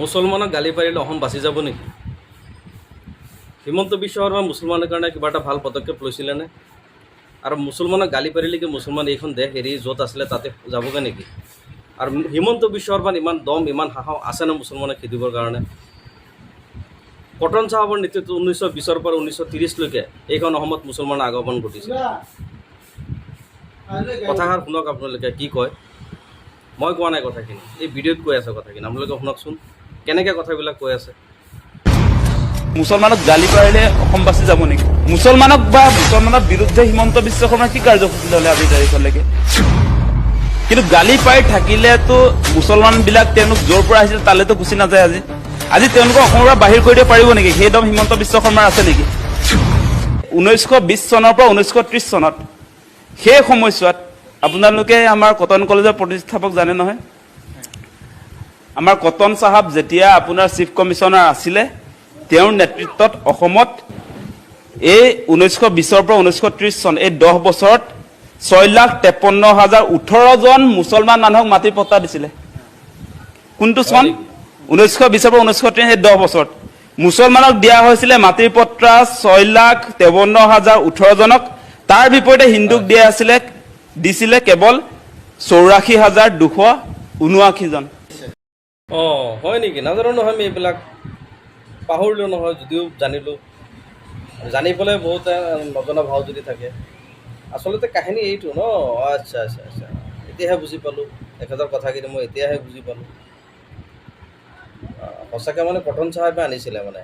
মুছলমানক গালি পাৰিলে অসম বাচি যাব নেকি? হিমন্ত বিশ্ব শৰ্মা মুছলমানৰ কাৰণে কিবা এটা ভালো পদক্ষেপ লৈছিলেনে আৰু মুছলমানক গালি পাৰিলে কি মুছলমান এইখন দেশ এৰি য'ত আছিলে তাতে যাবগৈ নেকি? আৰু হিমন্ত বিশ্ব শৰ্মাৰ ইমান দম, ইমান সাহস আছেনে মুছলমানক খেদিবৰ কাৰণে? কটন চাহাবৰ নেতৃত্বত ঊনৈছশ বিছৰ পৰা ঊনৈছশ ত্ৰিছলৈকে এইখন অসমত মুছলমানৰ আগমন ঘটিছে। কথাষাৰ শুনক আপোনালোকে কি কয়। মই কোৱা নাই কথাখিনি। এই ভিডিঅ'ত কৈ আছে কথাখিনি। আপোনালোকে শুনকচোন। কেনেকৈ কথাবিলাক কৈ আছে? মুছলমানক গালি পাৰিলে অসম বাচি যাব নেকি? মুছলমানক বা মুছলমানৰ বিৰুদ্ধে হিমন্ত বিশ্ব শৰ্মাই কি কাৰ্যসূচী ল'লে আজিৰ তাৰিখলৈকে? কিন্তু গালি পাৰি থাকিলেতো মুছলমানবিলাক তেওঁলোক য'ৰ পৰা আহিছিল তালৈতো গুচি নাযায় আজি। আজি তেওঁলোকক অসমৰ পৰা বাহিৰ কৰি দিব পাৰিব নেকি? সেই দম হিমন্ত বিশ্ব শৰ্মাৰ আছে নেকি? ঊনৈছশ বিছ চনৰ পৰা ঊনৈছশ ত্ৰিছ চনত সেই সময়ছোৱাত আপোনালোকে আমাৰ কটন কলেজৰ প্ৰতিষ্ঠাপক জানে নহয়? আমাৰ কটন চাহাব যেতিয়া আপোনাৰ চিফ কমিশ্যনাৰ আছিলে, তেওঁৰ নেতৃত্বত অসমত এই ঊনৈছশ বিছৰ পৰা ঊনৈছশ ত্ৰিছ চন, এই দহ বছৰত ছয় লাখ তেপন্ন হাজাৰ ওঠৰজন মুছলমান মানুহক মাটিৰ পট্টা দিছিলে। কোনটো চন? ঊনৈছশ বিছৰ পৰা ঊনৈছশ ত্ৰিছ, এই দহ বছৰত। মুছলমানক দিয়া হৈছিলে মাটিৰ পট্টা ছয় লাখ তেৱন্ন হাজাৰ ওঠৰজনক তাৰ বিপৰীতে হিন্দুক দিয়া আছিলে, দিছিলে কেৱল চৌৰাশী হাজাৰ দুশ ঊনোৱাশীজন অঁ, হয় নেকি? নাজানো নহয় আমি এইবিলাক। পাহৰিলোঁ নহয়, যদিও জানিলোঁ। জানি পেলাই বহুতে নজনা ভাও যদি থাকে। আচলতে কাহিনী এইটো ন? আচ্ছা আচ্ছা আচ্ছা। এতিয়াহে বুজি পালোঁ। এখেতৰ কথাখিনি মই এতিয়াহে বুজি পালোঁ। সঁচাকৈ মানে কটন চাহাবে আনিছিলে মানে।